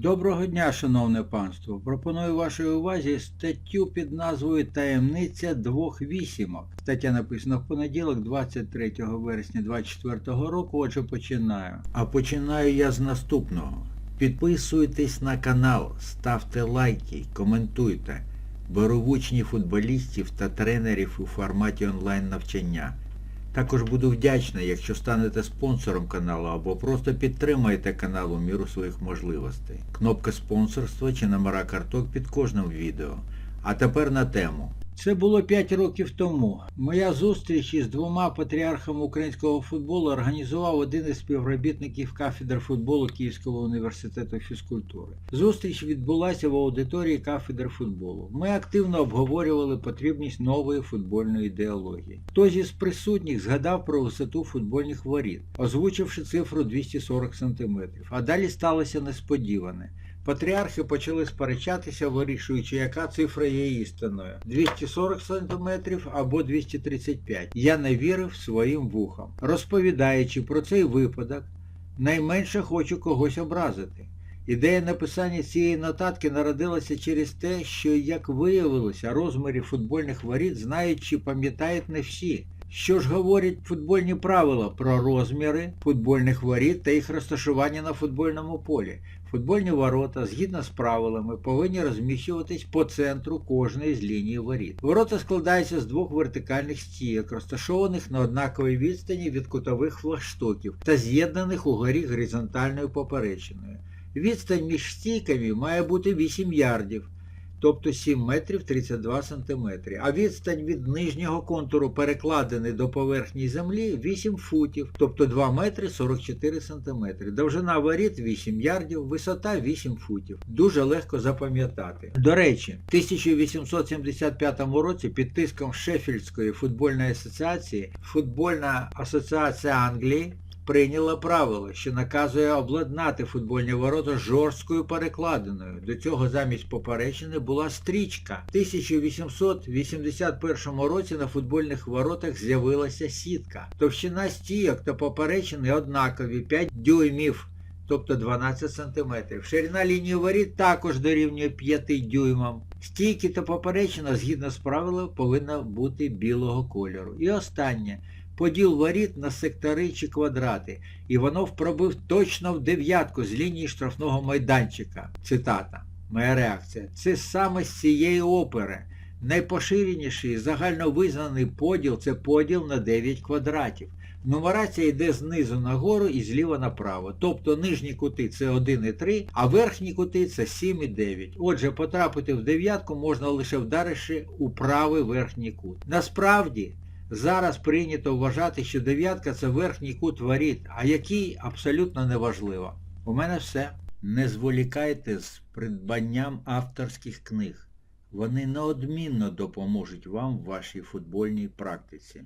Доброго дня, шановне панство. Пропоную вашій увазі статтю під назвою Таємниця двох вісімок. Стаття написана в понеділок, 23 вересня 2024 року. Отже, починаю. А починаю я з наступного. Підписуйтесь на канал, ставте лайки, коментуйте. Беру в учні футболістів та тренерів у форматі онлайн навчання. Також буду вдячний, якщо станете спонсором каналу або просто підтримаєте канал у міру своїх можливостей. Кнопка спонсорства чи номера карток під кожним відео. А тепер на тему. Це було 5 років тому. Моя зустріч із двома патріархами українського футболу організував один із співробітників кафедри футболу Київського університету фізкультури. Зустріч відбулася в аудиторії кафедри футболу. Ми активно обговорювали потрібність нової футбольної ідеології. Хтось із присутніх згадав про висоту футбольних воріт, озвучивши цифру 240 см. А далі сталося несподіване. Патріархи почали сперечатися, вирішуючи, яка цифра є істинною 240 см або 235. Я не вірив своїм вухам. Розповідаючи про цей випадок, найменше хочу когось образити. Ідея написання цієї нотатки народилася через те, що, як виявилося, розміри футбольних воріт знають чи пам'ятають не всі. Що ж говорять футбольні правила про розміри футбольних воріт та їх розташування на футбольному полі? Футбольні ворота, згідно з правилами, повинні розміщуватись по центру кожної з лінії воріт. Ворота складаються з двох вертикальних стійок, розташованих на однаковій відстані від кутових флагштоків та з'єднаних угорі горизонтальною поперечиною. Відстань між стійками має бути 8 ярдів, тобто 7 метрів 32 сантиметри, а відстань від нижнього контуру перекладини до поверхні землі 8 футів, тобто 2 метри 44 сантиметри. Довжина воріт 8 ярдів, висота 8 футів. Дуже легко запам'ятати. До речі, в 1875 році під тиском Шеффільдської футбольної асоціації Футбольна асоціація Англії прийняла правило, що наказує обладнати футбольні ворота жорсткою перекладиною. До цього замість поперечини була стрічка. В 1881 році на футбольних воротах з'явилася сітка. Товщина стійок та поперечини однакові 5 дюймів. Тобто 12 см. Ширина лінії воріт також дорівнює 5 дюймам. Стійки та поперечина, згідно з правилом, повинна бути білого кольору. І останнє поділ воріт на сектори чи квадрати, і воно пробив точно в дев'ятку з лінії штрафного майданчика. Цитата. Моя реакція. Це саме з цієї опери. Найпоширеніший загальновизнаний поділ це поділ на 9 квадратів. Нумерація йде знизу нагору і зліва направо. Тобто нижні кути це 1 і 3, а верхні кути це 7 і 9. Отже, потрапити в дев'ятку можна лише вдаривши у правий верхній кут. Насправді, Зараз прийнято вважати, що дев'ятка це верхній кут воріт, а який абсолютно неважливо. У мене все. Не зволікайте з придбанням авторських книг. Вони неодмінно допоможуть вам в вашій футбольній практиці.